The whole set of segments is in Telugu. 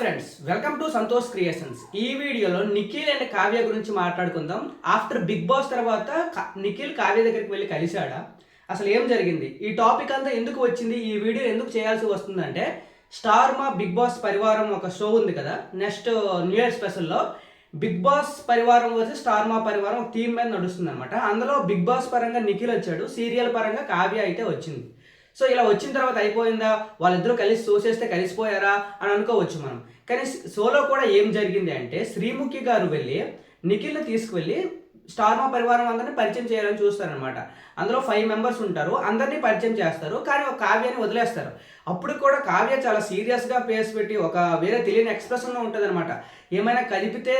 Friends welcome to Santosh creations ఈ వీడియోలో నిఖిల్ అండ్ కావ్య గురించి మాట్లాడుకుందాం. ఆఫ్టర్ బిగ్ బాస్ తర్వాత నిఖిల్ కావ్య దగ్గరికి వెళ్ళి కలిశాడా. అసలు ఏం జరిగింది? ఈ టాపిక్ అంతా ఎందుకు వచ్చింది? ఈ వీడియో ఎందుకు చేయాల్సి వస్తుందంటే స్టార్ మా బిగ్ బాస్ పరివారం ఒక షో ఉంది కదా. నెక్స్ట్ న్యూ ఇయర్ స్పెషల్లో బిగ్ బాస్ పరివారం వచ్చి స్టార్ మా పరివారం ఒక థీమ్ మీద నడుస్తుంది అనమాట అందులో బిగ్ బాస్ పరంగా నిఖిల్ వచ్చాడు. సీరియల్ పరంగా కావ్య అయితే వచ్చింది. సో ఇలా వచ్చిన తర్వాత అయిపోయిందా? వాళ్ళిద్దరూ కలిసి చూసేస్తే కలిసిపోయారా అని అనుకోవచ్చు మనం. కానీ సోలో కూడా ఏం జరిగింది అంటే శ్రీముఖి గారు వెళ్ళి నిఖిల్ని తీసుకువెళ్ళి స్టార్ మా పరివారం అందరినీ పరిచయం చేయాలని చూస్తారనమాట అందులో ఫైవ్ మెంబర్స్ ఉంటారు. అందరినీ పరిచయం చేస్తారు. కానీ ఒక కావ్యాన్ని వదిలేస్తారు. అప్పుడు కూడా కావ్య చాలా సీరియస్గా పేస్ పెట్టి ఒక వేరే తెలియని ఎక్స్ప్రెషన్లో ఉంటుంది అనమాట ఏమైనా కలిపితే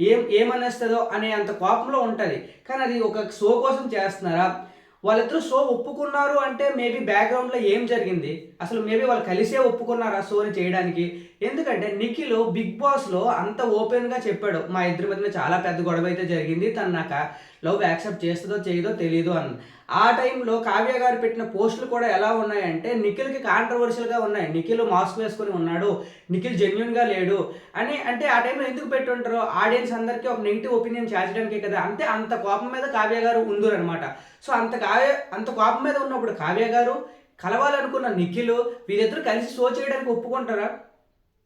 ఏం ఏమనేస్తుందో అనే అంత కోపంలో ఉంటుంది. కానీ అది ఒక షో కోసం చేస్తున్నారా? వాళ్ళిద్దరూ షో ఒప్పుకున్నారు అంటే మేబీ బ్యాక్గ్రౌండ్లో ఏం జరిగింది? అసలు మేబీ వాళ్ళు కలిసే ఒప్పుకున్నారా? షోని చేయడానికి? ఎందుకంటే నిఖిల్ బిగ్ బాస్లో అంత ఓపెన్గా చెప్పాడు మా ఇద్దరి మధ్యన చాలా పెద్ద గొడవ అయితే జరిగింది తను నాకు లవ్ యాక్సెప్ట్ చేస్తుందో చేయదో తెలియదు అని. ఆ టైంలో కావ్య గారు పెట్టిన పోస్టులు కూడా ఎలా ఉన్నాయంటే నిఖిల్కి కాంట్రవర్షియల్గా ఉన్నాయి నిఖిల్ మాస్క్ వేసుకొని ఉన్నాడు నిఖిల్ జెన్యున్గా లేడు అని అంటే ఆ టైంలో ఎందుకు పెట్టుంటారో ఆడియన్స్ అందరికీ ఒక నెగిటివ్ ఒపీనియన్ చేర్చడానికే కదా అంతే అంత కోపం మీద కావ్య గారు ఉందరనమాట సో అంత కావ్య అంత కోపం మీద ఉన్నప్పుడు కావ్య గారు కలవాలనుకున్న నిఖిల్ వీరిద్దరు కలిసి షో చేయడానికి ఒప్పుకుంటారా?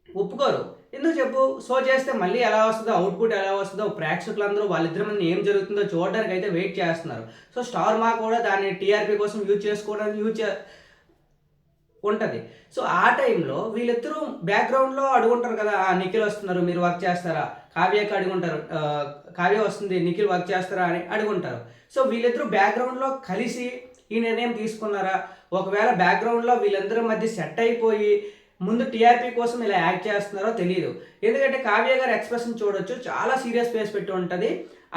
ఒప్పుకోరు. ఎందుకు చెప్పు? షో చేస్తే మళ్ళీ ఎలా వస్తుందో అవుట్పుట్ ఎలా వస్తుందో ప్రేక్షకులందరూ వాళ్ళిద్దరి మంది ఏం జరుగుతుందో చూడడానికి అయితే వెయిట్ చేస్తున్నారు. సో స్టార్ మా కూడా దాన్ని టీఆర్పీ కోసం యూజ్ చేసుకోవడానికి యూజ్ చే ఉంటుంది. సో ఆ టైంలో వీళ్ళిద్దరూ బ్యాక్గ్రౌండ్లో అడుగుంటారు కదా "ఆ, నిఖిల్ వస్తున్నారు మీరు వర్క్ చేస్తారా? కావ్యకి అడుగుంటారు కావ్య వస్తుంది నిఖిల్ వర్క్ చేస్తారా అని అడుగుంటారు. సో వీళ్ళిద్దరూ బ్యాక్గ్రౌండ్లో కలిసి ఈ నిర్ణయం తీసుకున్నారా? ఒకవేళ బ్యాక్గ్రౌండ్లో వీళ్ళందరి మధ్య సెట్ అయిపోయి ముందు టీఆర్పీ కోసం ఇలా యాక్ట్ చేస్తున్నారో తెలియదు ఎందుకంటే కావ్య గారు ఎక్స్ప్రెషన్ చూడొచ్చు చాలా సీరియస్ ఫేస్ పెట్టి ఉంటుంది.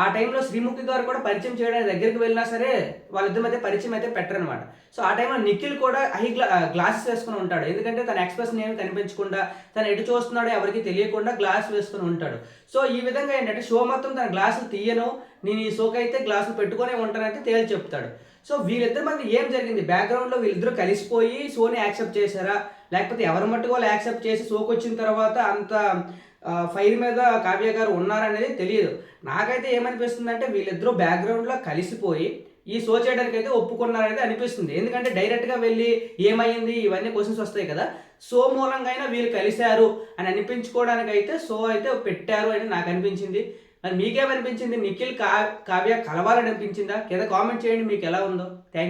ఆ టైంలో శ్రీముఖి గారు కూడా పరిచయం చేయడానికి దగ్గరికి వెళ్ళినా సరే వాళ్ళిద్దరి మధ్య పరిచయం అయితే పెట్టరనమాట. సో ఆ టైంలో నిఖిల్ కూడా హై గ్లా గ్లాసెస్ వేసుకుని ఉంటాడు. ఎందుకంటే తన ఎక్స్ప్రెషన్ ఏమి కనిపించకుండా తను ఎటు చూస్తున్నాడో ఎవరికి తెలియకుండా గ్లాస్ వేసుకుని ఉంటాడు. సో ఈ విధంగా ఏంటంటే షో మొత్తం తన గ్లాసులు తీయను. నేను ఈ షోకి అయితే గ్లాసులు పెట్టుకునే ఉంటానైతే తేల్చి చెప్తాడు. సో వీళ్ళిద్దరు మధ్య ఏం జరిగింది? బ్యాక్గ్రౌండ్లో వీళ్ళిద్దరూ కలిసిపోయి సోని యాక్సెప్ట్ చేశారా? లేకపోతే ఎవరి మట్టుకు వాళ్ళు యాక్సెప్ట్ చేసి షోకి వచ్చిన తర్వాత అంత ఫైర్ మీద కావ్య గారు ఉన్నారనేది తెలియదు. నాకైతే ఏమనిపిస్తుంది అంటే వీళ్ళిద్దరూ బ్యాక్గ్రౌండ్లో కలిసిపోయి ఈ షో చేయడానికి అయితే ఒప్పుకున్నారనేది అనిపిస్తుంది. ఎందుకంటే డైరెక్ట్గా వెళ్ళి ఏమైంది? ఇవన్నీ క్వశ్చన్స్ వస్తాయి కదా. సో మూలంగా అయినా వీళ్ళు కలిశారు అని అనిపించుకోవడానికి అయితే షో అయితే పెట్టారు అని నాకు అనిపించింది. మరి మీకేమనిపించింది? నిఖిల్ కా కావ్య కలవాలని అనిపించిందా? కింద కామెంట్ చేయండి మీకు ఎలా ఉందో. థ్యాంక్